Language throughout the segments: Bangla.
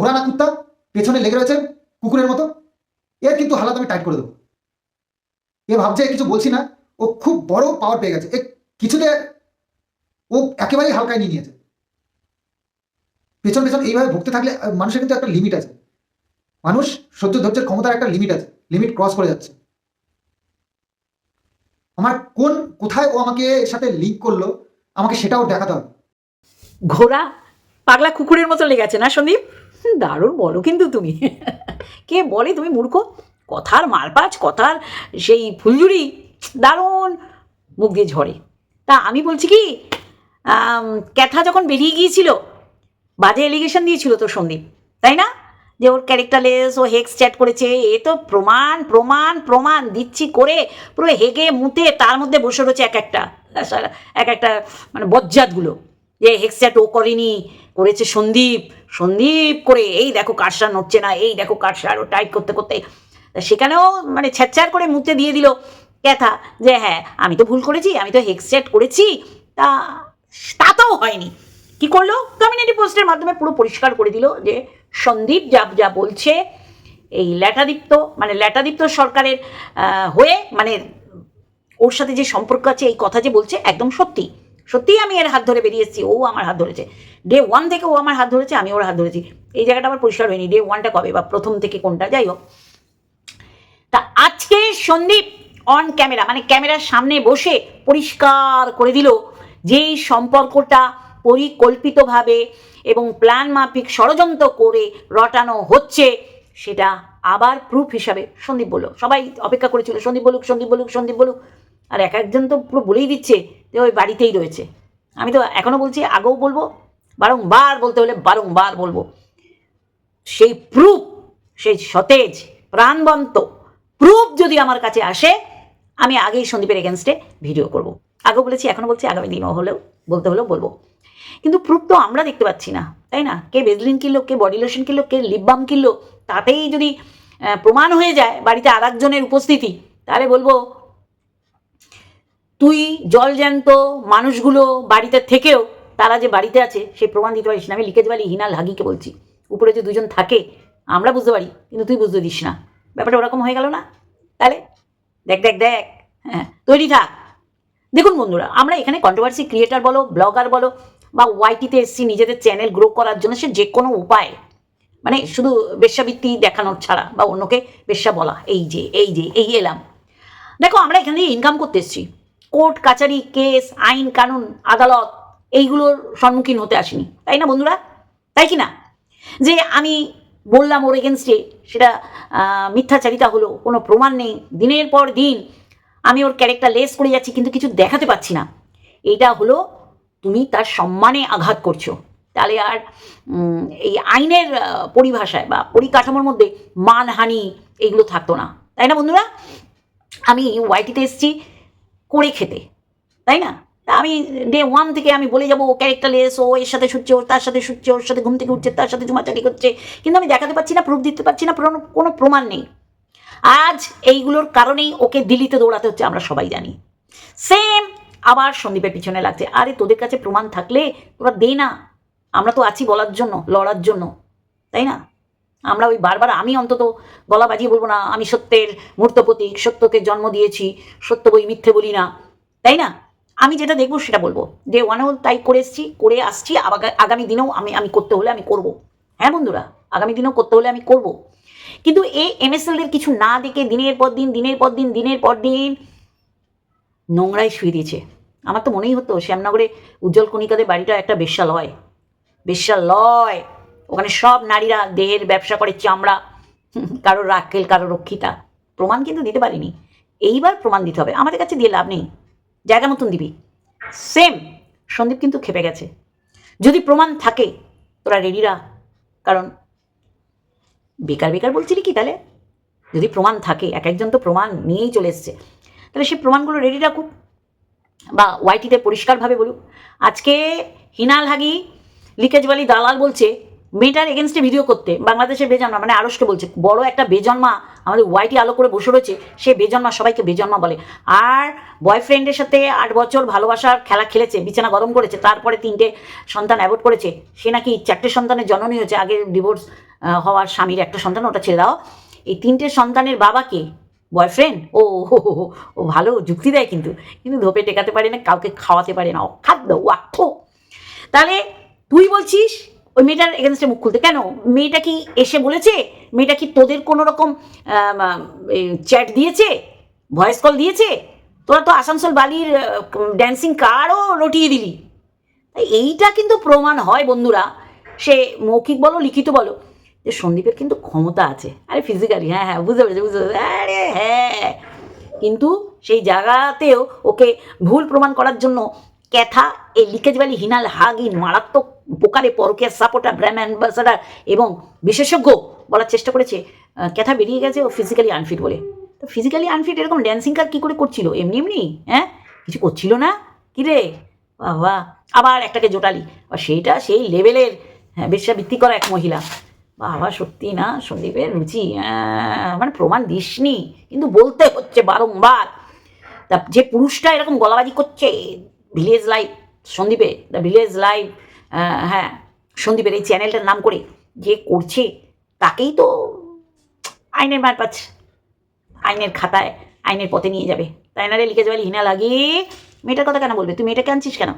ঘোড়া না কুত্তা, পেছনে লেগে রয়েছে কুকুরের মতো। এর কিন্তু হালাত আমি টাইট করে দেবো। এ ভাবছে কিছু বলছি না, ও খুব বড় পাওয়ার পেয়ে গেছে। কিছুতে ও একেবারেই হালকায় নিয়ে নিয়েছে। পেছন পেছন এইভাবে ভুগতে থাকলে মানুষের কিন্তু একটা লিমিট আছে। মানুষ সহ্য ধৈর্যের ক্ষমতার একটা লিমিট আছে লিমিট ক্রস করে যাচ্ছে। আমার কোন, কোথায় ও আমাকে এর সাথে লিঙ্ক করল, আমাকে সেটাও দেখাতে হবে। ঘোড়া পাগলা কুকুরের মতো লেগেছে না, সন্দীপ? দারুণ বলো কিন্তু তুমি। কে বলে তুমি মূর্খ? কথার মারপাচ, কথার সেই ফুলঝুরি, দারুণ। মুখ দিয়ে ঝরে। তা আমি বলছি কি ক্যাথা যখন বেরিয়ে গিয়েছিল, বাজে এলিগেশন দিয়েছিল তো সন্দীপ তাই না? যে ওর ক্যারেক্টারলেস ও হেক্স চ্যাট করেছে, এ তো প্রমাণ প্রমাণ প্রমাণ, দিচ্ছি করে, পুরো হেগে মুতে তার মধ্যে বসে রয়েছে এক একটা এক একটা মানে বজ্জাতগুলো। যে হেক্স চ্যাট ও করেনি করেছে সন্দীপ সন্দীপ করে, এই দেখো কারসা নড়ছে না, এই দেখো কারসা আরও টাইট করতে করতে। সেখানেও মানে ছ্যাচ্ছার করে মুতে দিয়ে দিল ক্যাথা যে হ্যাঁ আমি তো ভুল করেছি, আমি তো হেক্স করেছি, তা তাতেও হয়নি। কি করল? কমিউনিটি পোস্টের মাধ্যমে পুরো পরিষ্কার করে দিল যে সন্দীপ যা যা বলছে, এই ল্যাটাদীপ্ত মানে ল্যাটাদীপ্ত সরকারের হয়ে মানে ওর সাথে যে সম্পর্ক আছে, এই কথা যে বলছে, একদম সত্যি। সত্যিই আমি এর হাত ধরে বেরিয়ে এসেছি ও আমার হাত ধরেছে। ডে ওয়ান থেকে ও আমার হাত ধরেছে, আমি ওর হাত ধরেছি। এই জায়গাটা আমার পরিষ্কার হয়নি ডে ওয়ানটা কবে বা প্রথম থেকে কোনটা, যাই হোক। তা আজকে সন্দীপ অন ক্যামেরা মানে ক্যামেরার সামনে বসে পরিষ্কার করে দিল যেই সম্পর্কটা পরিকল্পিতভাবে এবং প্ল্যান মাফিক ষড়যন্ত্র করে রটানো হচ্ছে, সেটা আবার প্রুফ হিসাবে সন্দীপ বলল। সবাই অপেক্ষা করেছিল, সন্দীপ বলুক সন্দীপ বলুক সন্দীপ বলুক। আর এক একজন তো পুরো বলেই দিচ্ছে যে ওই বাড়িতেই রয়েছে। আমি তো এখনও বলছি, আগেও বলব, বারংবার বলতে হলে বারংবার বলব। সেই প্রুফ সেই সতেজ, প্রাণবন্ত প্রুফ যদি আমার কাছে আসে, আমি আগেই সন্দীপের এগেনস্টে ভিডিও করব। আগেও বলেছি এখনও বলছি, আগামী দিনও হলেও, বলতে হলেও বলব। কিন্তু প্রুফ তো আমরা দেখতে পাচ্ছি না, তাই না? কে বেজলিন কিনলো, কে বডি লোশন কিনলো, কে লিপ বাম কিনলো, তাতেই যদি প্রমাণ হয়ে যায়, বাড়িতে আর উপস্থিতি, তাহলে বলব তুই জল জ্যান্ত মানুষগুলো বাড়িতে থেকেও, তারা যে বাড়িতে আছে সেই প্রমাণ দিতে পারিস না। আমি লিখে পারি হিনাল হাগিকে বলছি। উপরে যে দুজন থাকে, আমরা বুঝতে পারি, কিন্তু তুই বুঝতে দিস না। ব্যাপারটা ওরকম হয়ে গেল না? তাহলে দেখ দেখ দেখ। হ্যাঁ তৈরি থাক। দেখুন বন্ধুরা, আমরা এখানে কন্ট্রোভার্সি ক্রিয়েটার বলো ব্লগার বলো, বা ওয়াইটিতে এসছি, নিজেদের চ্যানেল গ্রো করার জন্য সে যে কোনো উপায়। মানে শুধু বেশ্যাবৃত্তি দেখানোর ছাড়া, বা অন্যকে বেশ্যা বলা, এই যে এই যে, এই এলাম। দেখো, আমরা এখানে ইনকাম করতে এসেছি। কোর্ট, কাচারি, কেস, আইন, কানুন, আদালত এইগুলোর সম্মুখীন হতে আসিনি। তাই না বন্ধুরা? তাই কি না? যে আমি বললাম ওর এগেনস্টে সেটা মিথ্যাচারিতা হলো, কোনো প্রমাণ নেই। দিনের পর দিন আমি ওর ক্যারেক্টার লেস করে যাচ্ছি, কিন্তু কিছু দেখাতে পাচ্ছি না। এইটা হলো, তুমি তার সম্মানে আঘাত করছ। তাহলে আর এই আইনের পরিভাষায় বা পরিকাঠামোর মধ্যে মানহানি এইগুলো থাকতো না। তাই না বন্ধুরা? আমি ওয়াইটিতে এসেছি। করে খেতে, তাই না? আমি ডে ওয়ান থেকে আমি বলে যাব, ও ক্যারেক্টারলেস ও এর সাথে শুচ্ছে, ওর তার সাথে শুচ্ছে, ওর সাথে ঘুম থেকে উঠছে, তার সাথে চুমাচারি করছে। কিন্তু আমি দেখাতে পারছি না, প্রুফ দিতে পারছি না কোনো- প্রমাণ নেই। আজ এইগুলোর কারণেই ওকে দিল্লিতে দৌড়াতে হচ্ছে, আমরা সবাই জানি। সেম আবার সন্দীপের পিছনে লাগছে। আরে, তোদের কাছে প্রমাণ থাকলে তোরা দে না। আমরা তো আছি বলার জন্য, লড়ার জন্য, তাই না? আমরা ওই বারবার আমি অন্তত গলা বাজিয়ে বলব না, আমি সত্যের মূর্ত প্রতীক, সত্যকে জন্ম দিয়েছি, সত্য বই মিথ্যে বলি না। তাই না? আমি যেটা দেখব সেটা বলব। যে ওয়ানেও তাই করে এসছি, করে আসছি আগামী দিনেও আমি আমি করতে হলে আমি করব। হ্যাঁ বন্ধুরা? আগামী দিনেও করতে হলে আমি করব। কিন্তু এই এমএসএলদের কিছু না দেখে দিনের পর দিন, দিনের পর দিন, দিনের পর দিন নোংরায় শুয়ে দিয়েছে। আমার তো মনেই হতো, শ্যামনগরে উজ্জ্বল কণিকাদের বাড়িটা একটা বেশ্যালয়। বেশ্যালয়। ওখানে সব নারীরা দেহের ব্যবসা করে চামড়া। কারোর রাক্কেল কারও রক্ষিতা। প্রমাণ কিন্তু দিতে পারিনি। এইবার প্রমাণ দিতে হবে। আমাদের কাছে দিয়ে লাভ নেই। জায়গা মতন দিবি। সেম সন্দীপ কিন্তু খেপে গেছে। যদি প্রমাণ থাকে, তোরা রেডিরা কারণ বেকার বেকার বলছিলি কি তাহলে? যদি প্রমাণ থাকে, এক একজন তো প্রমাণ নিয়েই চলে এসছে। তাহলে সে প্রমাণগুলো রেডি রাখুক বা ওয়াইটিতে পরিষ্কারভাবে বলুক। আজকে হিনাল হাগি লিকেজওয়ালি দালাল বলছে মেয়েটার এগেনস্টে ভিডিও করতে, বাংলাদেশের বেজন্মা মানে আড়সকে বলছে, বড় একটা বেজন্মা আমাদের ওয়াইটি আলো করে বসে রয়েছে, সে বেজন্মা সবাইকে বেজন্মা বলে। আর বয়ফ্রেন্ডের সাথে আট বছর ভালোবাসার খেলা খেলেছে, বিছানা গরম করেছে, তারপরে তিনটে সন্তান অ্যাভোর্ড করেছে, সে নাকি চারটে সন্তানের জননী হয়েছে, আগে ডিভোর্স হওয়ার স্বামীর একটা সন্তান, ওটা ছেড়ে দাও। এই তিনটে সন্তানের বাবাকে বয়ফ্রেন্ড ও ও ভালো যুক্তি দেয় কিন্তু কিন্তু ধোপে টেকাতে পারে না, কাউকে খাওয়াতে পারে না, অখাদ্য, ওয়াক্ষ। তাহলে তুই বলছিস ওই মেয়েটার এগেনস্টে মুখ খুলতে। কেন? মেয়েটা কি এসে বলেছে? মেয়েটা কি তোদের কোনো রকম চ্যাট দিয়েছে? ভয়েস কল দিয়েছে? তোরা তো আসানসোল বালির ড্যান্সিং কারও রটিয়ে দিলি। এইটা কিন্তু প্রমাণ হয় বন্ধুরা। সে মৌখিক বলো, লিখিত বলো, যে সন্দীপের কিন্তু ক্ষমতা আছে। আরে ফিজিক্যালি হ্যাঁ হ্যাঁ বুঝতে পেরেছি বুঝতে পেরেছি। আরে হ্যাঁ। কিন্তু সেই জায়গাতেও ওকে ভুল প্রমাণ করার জন্য ক্যাথা, এই লিকেজ ভ্যালি হিনাল হাগিন মারাত্মক পোকারে পরকিয়ার সাপোর্টার ব্র্যান্ড অ্যাম্বাসাডার এবং বিশেষজ্ঞ বলার চেষ্টা করেছে ক্যাথা বেরিয়ে গেছে ও ফিজিক্যালি আনফিট বলে। তো ফিজিক্যালি আনফিট এরকম ড্যান্সিং কার কী করে করছিল? এমনি এমনি হ্যাঁ? কিছু করছিল না? কি রে? বাহ আবার একটাকে জোটালি। আর সেইটা সেই লেভেলের হ্যাঁ বেশ্যাবৃত্তি করা এক মহিলা। বাবা, সত্যি না? সন্দীপের রুচি মানে প্রমাণ দিসনি। কিন্তু বলতে হচ্ছে বারংবার। তা যে পুরুষটা এরকম গলাবাজি করছে ভিলেজ লাইভ সন্দীপে দ্য ভিলেজ লাইভ হ্যাঁ সন্দীপের এই চ্যানেলটার নাম করে যে করছে, তাকেই তো আইনের মার পাচ্ছে আইনের খাতায়, আইনের পথে নিয়ে যাবে। তাই না রে লিখে যাবে হিনা লাগিয়ে মেয়েটার কথা কেন বলবে? তুই মেয়েটাকে আনছিস কেন?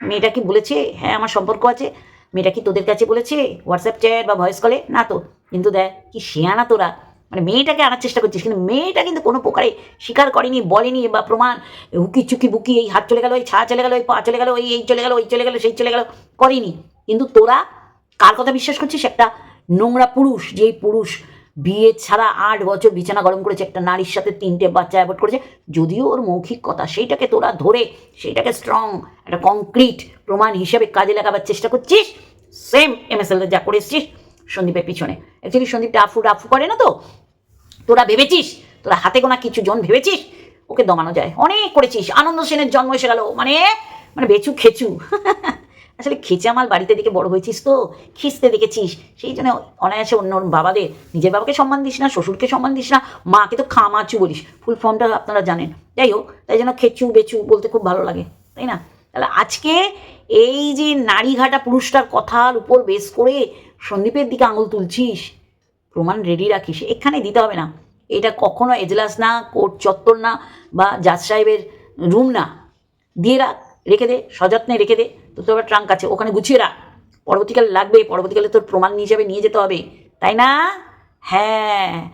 মেয়েটা কি বলেছে হ্যাঁ আমার সম্পর্ক আছে। মেয়েটা কি তোদের কাছে বলেছে, হোয়াটসঅ্যাপ চ্যাট বা ভয়েস কলে? না তো, কিন্তু দেখ, কি শেয়ানা তোরা। মানে মেয়েটাকে আনার চেষ্টা করছিস, কিন্তু মেয়েটা কিন্তু কোনো প্রকারে স্বীকার করেনি, বলেনি বা প্রমাণ হুকি চুকি বুকি এই হাত চলে গেল, এই ছা চলে গেল, এই পা চলে গেল, এই এই চলে গেল, ওই চলে গেল, সেই চলে গেল, করেনি। কিন্তু তোরা কার কথা বিশ্বাস করছিস? একটা নোংরা পুরুষ, যেই পুরুষ বিয়ে ছাড়া আট বছর বিছানা গরম করেছে, একটা নারীর সাথে তিনটে বাচ্চা অ্যাভয়েড করেছে, যদিও ওর মৌখিক কথা, সেইটাকে তোরা ধরে, সেইটাকে স্ট্রং একটা কংক্রিট প্রমাণ হিসেবে কাজে লাগাবার চেষ্টা করছিস সেম এমএসএল যা করে এসছিস, সন্দীপের পিছনে। অ্যাকচুয়ালি সন্দীপটা আফু আফু করে না তো? তোরা ভেবেছিস? তোরা হাতে গোনা কিছু জন ভেবেছিস? ওকে দমানো যায়। অনেক করেছিস। আনন্দ সেনের জন্ম এসে গেল। মানে মানে বেচু খেচু। আসলে খেচামাল বাড়িতে দেখে বড় হয়েছিস তো? খিস্তে দেখেছিস। সেই জন্য অনায়াসে অন্য অন্য বাবাদের, নিজের বাবাকে সম্মান দিস না, শ্বশুরকে সম্মান দিস না, মাকে তো খামাচু বলিস। ফুল ফর্মটা আপনারা জানেন। যাই হোক, তাই জন্য খেচু, বেচু বলতে খুব ভালো লাগে। তাই না? তাহলে আজকে এই যে নারীঘাটা পুরুষটার কথার উপর বেস করে সন্দীপের দিকে আঙুল তুলছিস প্রমাণ রেডি রাখিস এখানে দিতে হবে না। এটা কখনো এজলাস না, কোর্ট চত্বর না বা জাজ সাহেবের রুম না। দিয়ে রাখ, রেখে দে, সযত্নে রেখে দে, তোর তো ট্রাঙ্ক আছে, ওখানে গুছিয়ে রাখ। পরবর্তীকালে লাগবে পরবর্তীকালে তোর প্রমাণ হিসাবে নিয়ে যেতে হবে। তাই না? হ্যাঁ।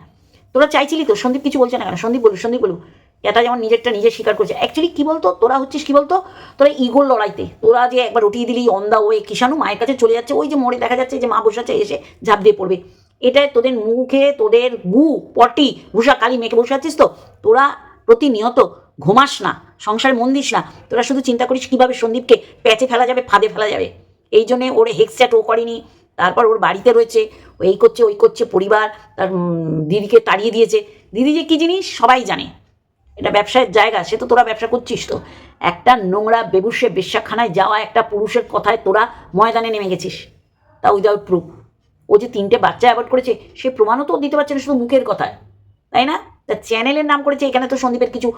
তোরা চাইছিলি তো, সন্দীপ কিছু বলছে না কেন? সন্দীপ বলুক, সন্দীপ বলু এটা যেমন নিজেরটা নিজে স্বীকার করছে। অ্যাকচুয়ালি কী বলতো? তোরা হচ্ছিস কী বলতো? তোরা ইগোর লড়াইতে। তোরা যে একবার উঠিয়ে দিলি অন দা ওয়ে কিষাণু মায়ের কাছে চলে যাচ্ছে, ওই যে মোড়ে দেখা যাচ্ছে যে মা বসে আছে, এসে ঝাঁপ দিয়ে পড়বে। এটাই তোদের মুখে, তোদের গু, পটি, ভূষা, কালি মেখে বসে আছিস তো? তোরা প্রতিনিয়ত ঘুমাস না, সংসারে মন দিস না। তোরা শুধু চিন্তা করিস কীভাবে সন্দীপকে প্যাচে ফেলা যাবে, ফাঁদে ফেলা যাবে। এই জন্যে ওরে হেক্সচ্যাট ও করেনি। তারপর ওর বাড়িতে রয়েছে এই করছে, ওই করছে, পরিবার, তার দিদিকে তাড়িয়ে দিয়েছে। দিদি যে কী জিনিস? সবাই জানে। এটা ব্যবসায়ের জায়গা, সে তো তোরা ব্যবসা করছিস তো। একটা নোংরা বেবুসে বেশ্যাখানায় যাওয়া একটা পুরুষের কথায় তোরা ময়দানে নেমে গেছিস। তা উইদাউট প্রুফ ও যে তিনটে বাচ্চা অ্যাভয়েড করেছে, সে প্রমাণও তো দিতে পারছে না শুধু মুখের কথায়। তাই না? তা চ্যানেলের নাম করেছে, এখানে তো সন্দীপের কিছু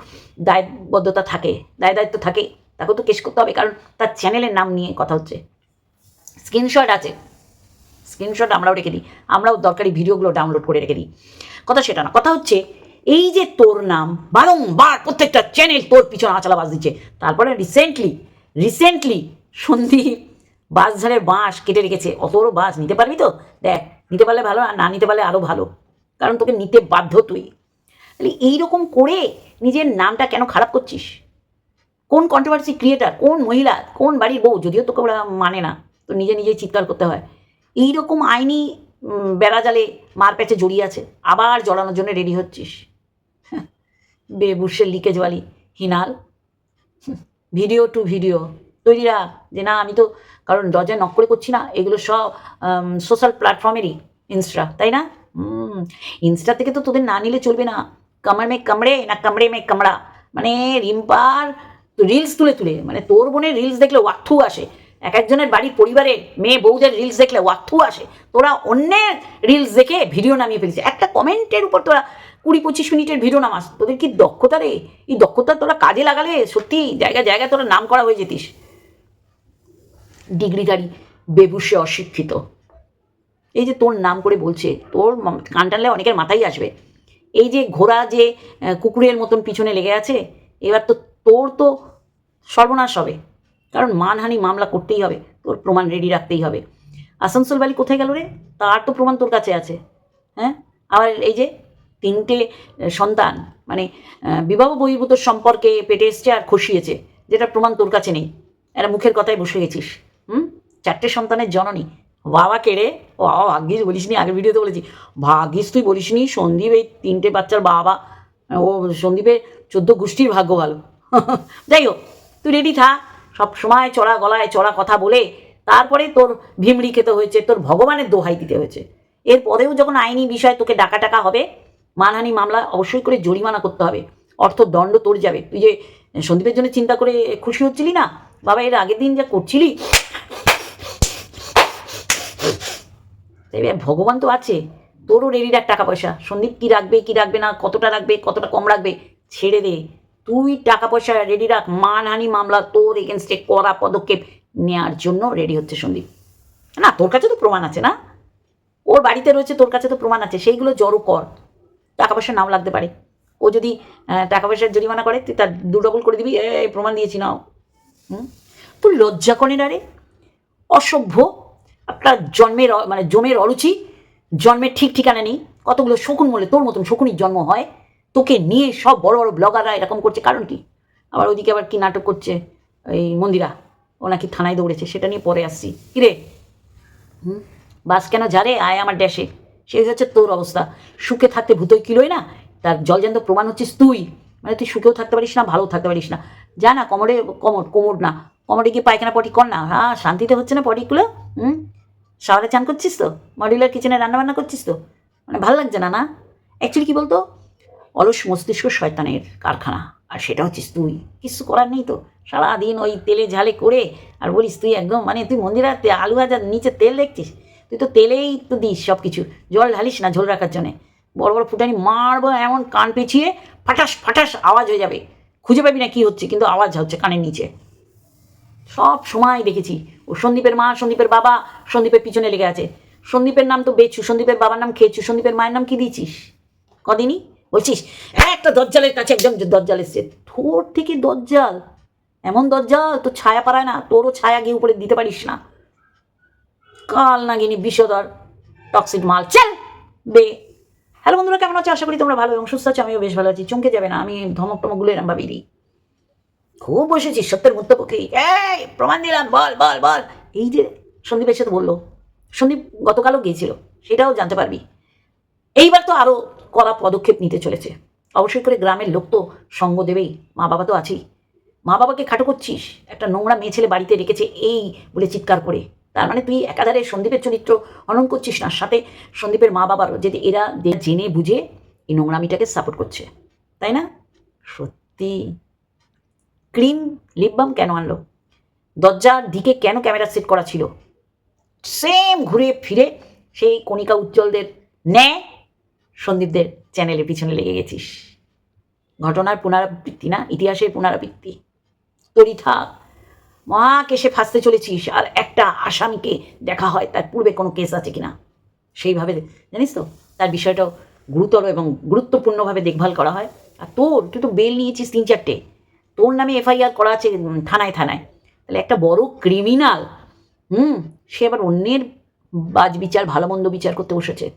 দায়বদ্ধতা থাকে দায় দায়িত্ব থাকে। তাকেও তো কেস করতে হবে, কারণ তার চ্যানেলের নাম নিয়ে কথা হচ্ছে। স্ক্রিনশট আছে। স্ক্রিনশট আমরাও রেখে দিই। আমরাও দরকারি ভিডিওগুলো ডাউনলোড করে রেখে দিই। কথা সেটা না, কথা হচ্ছে এই যে তোর নাম বারংবার প্রত্যেকটা চ্যানেল তোর পিছনে আঁচালা বাজ দিচ্ছে। তারপরে রিসেন্টলি রিসেন্টলি সন্দীপ বাঁশঝাড়ের বাঁশ কেটে রেখেছে। অত বড় বাঁশ নিতে পারবি তো? দেখ নিতে পারলে ভালো আর না নিতে পারলে আরও ভালো। কারণ তোকে নিতে বাধ্য তুই। তাহলে এইরকম করে নিজের নামটা কেন খারাপ করছিস? কোন কন্ট্রোভার্সি ক্রিয়েটার কোন মহিলা কোন বাড়ির বউ যদিও তোকে ওরা মানে না তো নিজে নিজেই চিৎকার করতে হয়। এইরকম আইনি উম, বেড়াজালে মার প্যাচে জড়িয়ে আছে। আবার জড়ানোর জন্য রেডি হচ্ছিস। বেবুসের লিকেজওয়ালি হিনাল। Video to video. তৈরি রাখ যে না, আমি তো কারণ দরজায় নক করে করছি না, এগুলো সব সোশ্যাল প্ল্যাটফর্মেরই ইনস্টা তাই না? ইনস্টা থেকে তো তোদের না নিলে চলবে না। কামড় মে কামড়ে, না কামড়ে মে কামড়া। মানে রিম্পার রিলস তুলে তুলে মানে তোর বোনের রিলস দেখলে ওয়াথু আসে। এক একজনের বাড়ির পরিবারের মেয়ে বউদের রিলস দেখলে ওয়াক্থু আসে। তোরা অন্যের রিলস দেখে ভিডিও নামিয়ে ফেলছে একটা কমেন্টের উপর তোরা কুড়ি পঁচিশ মিনিটের ভিডিও নামাস। তোদের কি দক্ষতা রে? এই দক্ষতা তোরা কাজে লাগালে সত্যি জায়গা জায়গায় তোরা নাম করা হয়ে যেতিস। ডিগ্রিধারী, বেবুসে অশিক্ষিত। এই যে তোর নাম করে বলছে, তোর কান টানলে অনেকের মাথায় আসবে। এই যে ঘোড়া যে কুকুরের মতন পিছনে লেগে আছে, এবার তো তোর তো সর্বনাশ হবে। কারণ মানহানি মামলা করতেই হবে, তোর প্রমাণ রেডি রাখতেই হবে। আসানসোল বালি কোথায় গেল রে? তার তো প্রমাণ তোর কাছে আছে। হ্যাঁ? আবার এই যে তিনটে সন্তান মানে বিবাহ বহির্ভূত সম্পর্কে পেটে এসছে আর খসিয়েছে যেটা প্রমাণ তোর কাছে নেই। একটা মুখের কথায় বসে গেছিস। হুম? চারটে সন্তানের জননী। বাবা কেড়ে ও ভাগ্যিস বলিসনি, আগের ভিডিওতে বলেছি। ভাগ্যিস তুই বলিসনি সন্দীপ এই তিনটে বাচ্চার বাবা, ও সন্দীপের চোদ্দ গোষ্ঠীর ভাগ্য ভালো। যাই হোক, তুই রেডি থাক সব সময় চড়া গলায় চড়া কথা বলে, তারপরে তোর ভিমড়ি খেতে হয়েছে, তোর ভগবানের দোহাই দিতে হয়েছে। এরপরেও যখন আইনি বিষয় তোকে ডাকা টাকা হবে মানহানি মামলা অবশ্যই করে জরিমানা করতে হবে। অর্থ দণ্ড তোর যাবে। তুই যে সন্দীপের জন্য চিন্তা করে খুশি হচ্ছিলি না? বাবা, এর আগের দিন যা করছিলি? ভগবান তো আছে। তোরও রেডি রাখ টাকা পয়সা সন্দীপ কী রাখবে কী রাখবে না, কতটা রাখবে, কতটা কম রাখবে, ছেড়ে দে। তুই টাকা পয়সা রেডি রাখ। মানহানি মামলা তোর এগেনস্টে করা পদক্ষেপ নেওয়ার জন্য রেডি হচ্ছে সন্দীপ। না, তোর কাছে তো প্রমাণ আছে না? ওর বাড়িতে রয়েছে, তোর কাছে তো প্রমাণ আছে। সেইগুলো জড়ো কর। টাকা পয়সা নাও লাগতে পারে। ও যদি টাকা পয়সার জরিমানা করে, তুই তার দু ডবল করে দিবি, এই প্রমাণ দিয়েছি, নাও। হুম? তোর লজ্জা করে না রে? অসভ্য। একটা জন্মের মানে জমের অরুচি, জন্মের ঠিক ঠিকানা নেই। কতগুলো শকুন মলে তোর মতন শকুনির জন্ম হয়। তোকে নিয়ে সব বড় বড় ব্লগাররা এরকম করছে, কারণ কি? আবার ওদিকে আবার কি নাটক করছে, এই মন্দিরা? ও নাকি থানায় দৌড়েছে, সেটা নিয়ে পরে আসছি। কিরে হুম? বাস কেন যারে আয় আমার ড্যাশে। সেই হচ্ছে তোর অবস্থা। সুখে থাকতে ভূতই কিলোই না? তার জলজান্ত প্রমাণ হচ্ছিস তুই। মানে তুই সুখেও থাকতে পারিস না, ভালোও থাকতে পারিস না। যা না, কোমরে, কোমর কোমর না। কোমরে গিয়ে পায়খানা পটি কর না। হ্যাঁ শান্তিতে হচ্ছে না পটিগুলো? হুম? শহরে চান করছিস তো? মডিউলার কিচেনে রান্নাবান্না করছিস তো? মানে ভালো লাগছে না না? অ্যাকচুয়ালি কী বলতো? অলস মস্তিষ্ক শয়তানের কারখানা। আর সেটা হচ্ছিস তুই। কিছু করার নেই তো। সারাদিন ওই তেলে ঝালে করে আর বলিস তুই একদম মানে তুই মন্দিরে আলু ভাজার নিচে তেল দেখছিস? তুই তো তেলেই তো দিস সব কিছু জল ঢালিস না ঝোল রাখার জন্যে। বড় বড় ফুটানি মারবো এমন কান পেঁচিয়ে ফাটাস ফাটাস, আওয়াজ হয়ে যাবে। খুঁজে পাবি না কি হচ্ছে, কিন্তু আওয়াজ হচ্ছে কানের নিচে। সব সময় দেখেছি। ও সন্দীপের মা, সন্দীপের বাবা, সন্দীপের পিছনে লেগে আছে। সন্দীপের নাম তো বেচু, সন্দীপের বাবার নাম খেয়েছু সন্দীপের মায়ের নাম কি দিয়েছিস? কদিনই? বলছিস, একটা দজ্জালের কাছে একদম দজ্জাল এসছে। তোর থেকে দজ্জাল এমন দজ্জাল তো ছায়া পারায় না, তোরও ছায়া গিয়ে উপরে দিতে পারিস না। কাল নাগিনি বিষধর টক্সিক মাল। চল, বে। হ্যালো বন্ধুরা, কেমন আছো? আশা করি তোমরা ভালো এবং সুস্থ আছো। আমিও বেশ ভালো আছি। চমকে যাবে না, আমি ধমক টমকগুলো এরম দিই। খুব বসেছিস সত্যের মুক্ত পক্ষে। এই, প্রমাণ দিলাম, বল বল বল। এই যে সন্দীপ এসে তো বলল, সন্দীপ গতকালও গিয়েছিল, সেটাও জানতে পারবি। এইবার তো আরও কড়া পদক্ষেপ নিতে চলেছে। অবশ্যই করে গ্রামের লোক তো সঙ্গ দেবেই মা বাবা তো আছেই। মা বাবাকে খাটো করছিস, একটা নোংরা মেয়ে ছেলে বাড়িতে রেখেছে, এই বলে চিৎকার করে। তার মানে তুই একাধারে সন্দীপের চরিত্র হনন করছিস না, সাথে সন্দীপের মা বাবারও যদি এরা জেনে বুঝে এই নোংরামিটাকে সাপোর্ট করছে, তাই না? সত্যি। ক্রিম লিপবাম কেন আনলো? দরজার দিকে কেন ক্যামেরা সেট করা ছিল? সেম ঘুরে ফিরে সেই কণিকা উজ্জ্বলদের ন্যায় সন্দীপদের চ্যানেলের পিছনে লেগে গেছিস। ঘটনার পুনরাবৃত্তি না, ইতিহাসের পুনরাবৃত্তি। তরি থাক। মহা কেসে ফাঁসতে চলেছিস আর একটা আসামিকে দেখা হয়, তার পূর্বে কোনো কেস আছে কিনা? সেইভাবে জানিস তো, তার বিষয়টাও গুরুতর এবং গুরুত্বপূর্ণভাবে দেখভাল করা হয়। আর তোর, তুই তো বেল নিয়েছিস তিন চারটে। তোর নামে এফআইআর করা আছে থানায় থানায়। তাহলে একটা বড় ক্রিমিনাল হুম, সে আবার অন্যের বাজ বিচার, ভালো মন্দ বিচার করতে বসেছে।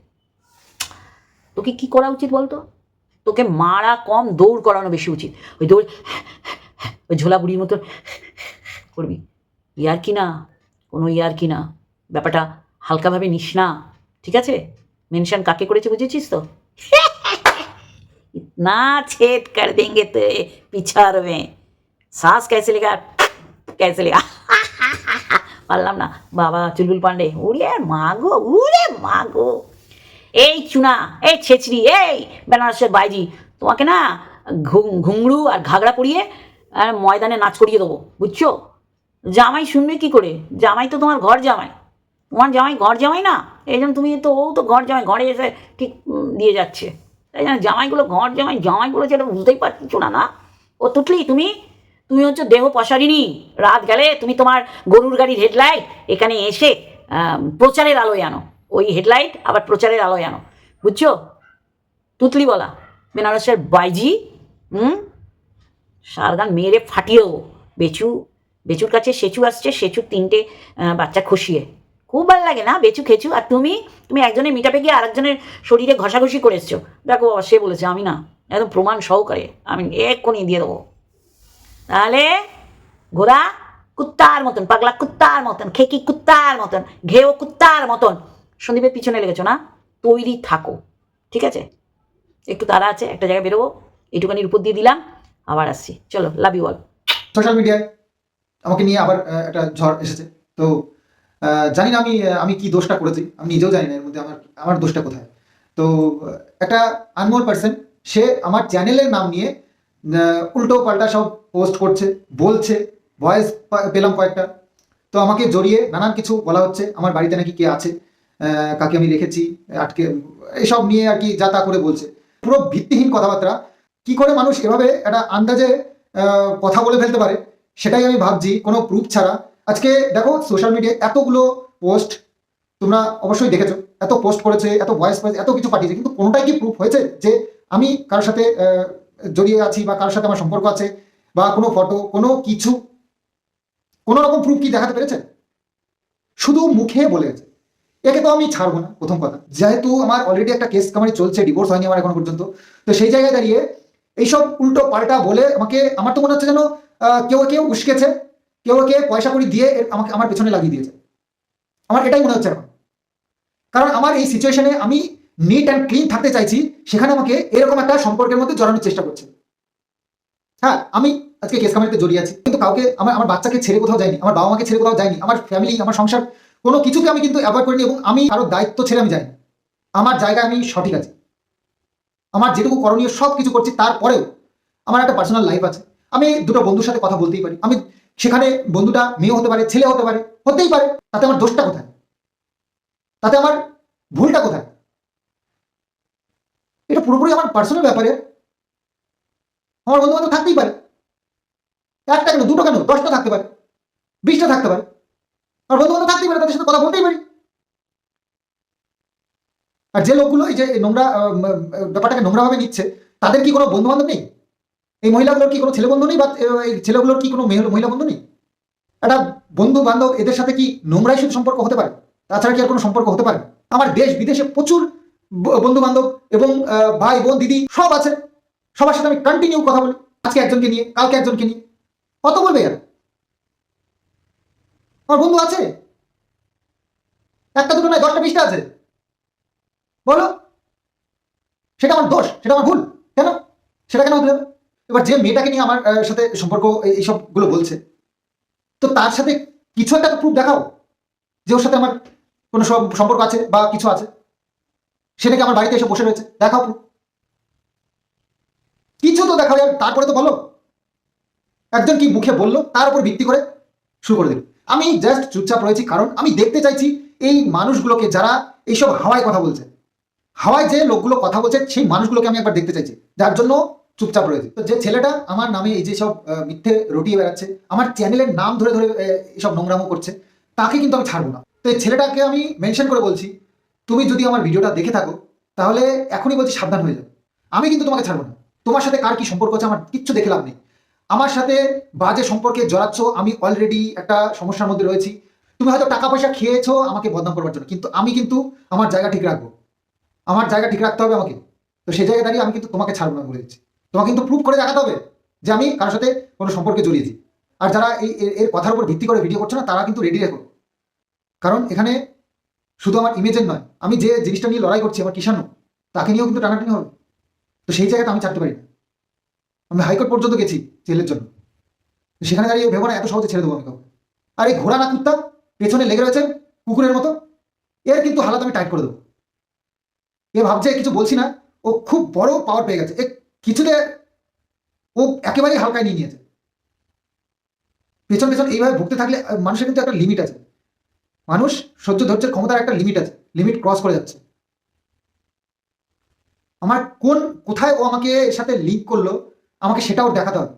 তোকে কি করা উচিত বলতো? তোকে মারা কম, দৌড় করানো বেশি উচিত। ওই দৌড়, ওই ঝোলা বুড়ির মতো করবি ইয়ার কি না কোনো ইয়ার কি না ব্যাপারটা হালকাভাবে নিস না ঠিক আছে মেনশন কাকে করেছে বুঝেছিস তো इतना छेद कर देंगे तो पिछड़ में सांस कैसे लेगा कैसे लेगा পারলাম না বাবা চুলবুল পান্ডে উড়ে মাগো উড়ে মাগো এই চুনা এই ছেচড়ি এই বেনারসের বাইজি তোমাকে না ঘুং- ঘুংড়ু আর ঘাগড়া পরিয়ে আর ময়দানে নাচ করিয়ে দেবো বুঝছো জামাই শুনবে কি করে? জামাই তো তোমার ঘর জামাই। তোমার জামাই ঘর জামাই না? এই জন্য তুমি তো, ও তো ঘর জামাই, ঘরে এসে ঠিক দিয়ে যাচ্ছে। তাই জন্য জামাইগুলো ঘর জামাই জামাইগুলো যেটা বুঝতেই পারছ না না? ও তুতলি, তুমি? তুমি হচ্ছে দেহ পশারিনী রাত গেলে তুমি তোমার গরুর গাড়ির হেডলাইট এখানে এসে প্রচারের আলোয় আনো। ওই হেডলাইট আবার প্রচারের আলোয় আনো। বুঝছ? তুতলি বলা। বেনারসের বাইজি, হুম? সারগান মেরে ফাটিয়ে দেবো। বেচু বেচুর কাছে সেচু আসছে সেচুর তিনটে বাচ্চা খুশিয়ে খুব ভালো লাগে না বেচু, খেচু? আর তুমি? তুমি একজনের মিটাপে গিয়ে আরেকজনের শরীরে ঘষাঘষি করে দেখো, সে বলেছে, আমি না, একদম প্রমাণ সহকারে, আমি এক্ষুনি দিয়ে দেবো। তাহলে ঘোড়া কুত্তার মতন, পাগলা কুত্তার মতন, খেকি কুত্তার মতন, ঘেও কুত্তার মতন। সন্দীপের পিছনে লেগেছো না? তৈরি থাকো, ঠিক আছে? একটু তারা আছে, একটা জায়গায় বেরোবো, এইটুখানির উপর দিয়ে দিলাম, আবার আসছি। চলো লাভ ইউ অল সোশ্যাল মিডিয়ায় আমাকে নিয়ে আবার একটা ঝড় এসেছে। তো জানি না আমি আমি কি দোষটা করেছি। আমি নিজেও জানি না এর মধ্যে আমার আমার দোষটা কোথায়। তো, একটা আনমোর পার্সন সে আমার চ্যানেলের নাম নিয়ে উল্টো পাল্টা সব পোস্ট করছে, বলছে ভয়েস পেলাম কয়েকটা। তো আমাকে জড়িয়ে নানান কিছু বলা হচ্ছে, আমার বাড়িতে নাকি কে আছে কাকে আমি রেখেছি, আটকে, এসব নিয়ে আর কি যা তা করে বলছে। পুরো ভিত্তিহীন কথাবার্তা। কি করে মানুষ এভাবে একটা আন্দাজে কথা বলে ফেলতে পারে? সেটাই আমি ভাবছি, কোনো প্রুফ ছাড়া। আজকে দেখো সোশ্যাল মিডিয়ায় এতগুলো পোস্ট তোমরা অবশ্যই দেখেছ। এত পোস্ট করেছে, এত ভয়েস ভয়েস এত কিছু পাঠিয়েছে। কিন্তু কোনোটাই কি প্রুফ হয়েছে যে আমি কারোর সাথে জড়িয়ে আছি বা কার সাথে আমার সম্পর্ক আছে বা কোনো ফটো কোনো কিছু, কোনো রকম প্রুফ কি দেখাতে পেরেছে? শুধু মুখে বলে গেছে একে তো আমি ছাড়বো না, প্রথম কথা। যেহেতু আমার অলরেডি একটা কেস কামারি চলছে ডিভোর্স হয়নি আমার এখনও পর্যন্ত। তো সেই জায়গায় দাঁড়িয়ে এইসব উল্টো পাল্টা বলে আমাকে, আমার তো মনে হচ্ছে যেন কেউ কেউ উস্কেছে, কেউ কে পয়সা করি দিয়ে আমাকে আমার পেছনে লাগিয়ে দিয়েছে। আমার এটাই মনে হচ্ছে এখন। কারণ আমার এই সিচুয়েশনে আমি নিট অ্যান্ড ক্লিন থাকতে চাইছি, সেখানে আমাকে এরকম একটা সম্পর্কের মধ্যে জড়ানোর চেষ্টা করছে। হ্যাঁ আমি আজকে কেস কামারিতে জড়িয়ে আছি, কিন্তু কাউকে, আমার আমার বাচ্চাকে ছেড়ে কোথাও যায়নি, আমার বাবা মাকে ছেড়ে কোথাও যায়নি, আমার ফ্যামিলি আমার সংসার, কোনো কিছুকে আমি কিন্তু অ্যাভয়েড করিনি এবং আমি কারও দায়িত্ব ছেড়ে আমি যাইনি। আমার জায়গায় আমি সঠিক আছি। আমার যেটুকু করণীয় সব কিছু করছি, তারপরেও আমার একটা পার্সোনাল লাইফ আছে। আমি দুটো বন্ধুর সাথে কথা বলতেই পারি। আমি সেখানে বন্ধুটা মেয়ে হতে পারে, ছেলে হতে পারে, হতেই পারে, তাতে আমার দোষটা কোথায়? তাতে আমার ভুলটা কোথায়? এটা পুরোপুরি আমার পার্সোনাল ব্যাপারে আমার বন্ধু বান্ধব থাকতেই পারে। একটা কেন, দুটো কেন, দশটা থাকতে পারে, বিশটা থাকতে পারে। আর বন্ধু বান্ধব থাকতেই পারে, তাদের সাথে কথা বলতেই পারি। আর যে লোকগুলো, এই যে নোংরা ব্যাপারটাকে নোংরাভাবে নিচ্ছে, তাদের কি কোনো বন্ধু বান্ধব নেই? এই মহিলাগুলোর কি কোনো ছেলে বন্ধু নেই বা এই ছেলেগুলোর কি কোনো মহিলা বন্ধু নেই? একটা বন্ধু বান্ধব, এদের সাথে কি নোংরাই শুধু সম্পর্ক হতে পারে? তাছাড়া কি আর কোনো সম্পর্ক হতে পারে? আমার দেশ, বিদেশে প্রচুর বন্ধু বান্ধব এবং ভাই, বোন, দিদি সব আছে। সবার সাথে আমি কন্টিনিউ কথা বলি। আজকে একজনকে নিয়ে, কালকে একজনকে নিয়ে। কত বলবে আর আমার বন্ধু আছে? একটা, দুটো নয়, দশটা, বিশটা আছে। বলো। সেটা আমার দোষ, সেটা আমার ভুল, কেন? সেটা কেন হতে হবে এবার যে মেয়েটাকে নিয়ে আমার সাথে সম্পর্ক, এই- এইসবগুলো বলছে, তো তার সাথে কিছু একটা প্রুফ দেখাও যে ওর সাথে আমার কোনো সম- সম্পর্ক আছে বা কিছু আছে। সেটাকে আমার বাড়িতে এসে বসে রয়েছে, দেখাও proof। কিছু তো দেখাও তারপরে তো বলো। একজন কি মুখে বলল, তার উপর ভিত্তি করে শুরু করে দিল। আমি জাস্ট চুপচাপ রয়েছি, কারণ আমি দেখতে চাইছি এই মানুষগুলোকে যারা এইসব হাওয়ায় কথা বলছে। হাওয়ায় যে লোকগুলো কথা বলছে, সেই মানুষগুলোকে আমি একবার দেখতে চাইছি। যার জন্য চুপচাপ রয়েছে। তো যে ছেলেটা আমার নামে এই যে সব মিথ্যে রটিয়ে বেড়াচ্ছে আমার চ্যানেলের নাম ধরে ধরে আহ, এইসব নোংরামো করছে তাকে কিন্তু আমি ছাড়বো না। তো এই ছেলেটাকে আমি মেনশন করে বলছি তুমি যদি আমার ভিডিওটা দেখে থাকো তাহলে এখনই বলছি সাবধান হয়ে যাও। আমি কিন্তু তোমাকে ছাড়বো না। তোমার সাথে কার কি সম্পর্ক আছে আমার কিচ্ছু দেখে লাভ নেই। আমার সাথে বাজে সম্পর্কে জড়াচ্ছ আমি অলরেডি একটা সমস্যার মধ্যে রয়েছি। তুমি হয়তো টাকা পয়সা খেয়েছো আমাকে বদনাম করবার জন্য কিন্তু আমি কিন্তু আমার জায়গা ঠিক রাখব। আমার জায়গা ঠিক রাখতে হবে আমাকে। তো সেই জায়গায় দাঁড়িয়ে আমি কিন্তু তোমাকে ছাড়বো না বলে দিচ্ছি। তোমাকে কিন্তু প্রুভ করে দেখাতে হবে যে আমি কারোর সাথে কোনো সম্পর্কে জড়িয়েছি। আর যারা এই, এর- কথার উপর ভিত্তি করে ভিডিও করছে না, তারা কিন্তু রেডি রেখো কারণ এখানে শুধু আমার ইমেজের নয়, আমি যে জিনিসটা নিয়ে লড়াই করছি, আমার কিষাণু, তাকে নিয়েও কিন্তু টানাটানি হবে। তো সেই জায়গাতে আমি ছাড়তে পারি না। আমি হাইকোর্ট পর্যন্ত গেছি ছেলের জন্য। সেখানে দাঁড়িয়ে ভেবো না, এত সহজে ছেড়ে দেবো আমি কাউকে। আর এই ঘোড়া না কুত্তা, পেছনে লেগে রয়েছে কুকুরের মতো, এর কিন্তু হালাত আমি টাইট করে দেবো। এ ভাবছে, কিছু বলছি না, ও খুব বড় পাওয়ার পেয়ে গেছে। কিছুতে ও একেবারেই হালকায় নিয়ে নিয়েছে। পেছন পেছন এইভাবে ভুগতে থাকলে মানুষের কিন্তু একটা লিমিট আছে। মানুষ সহ্য ধৈর্যের ক্ষমতার একটা লিমিট আছে লিমিট ক্রস করে যাচ্ছে। আমার কোন, কোথায় ও আমাকে এর সাথে লিঙ্ক করল, আমাকে সেটাও দেখাতে হবে।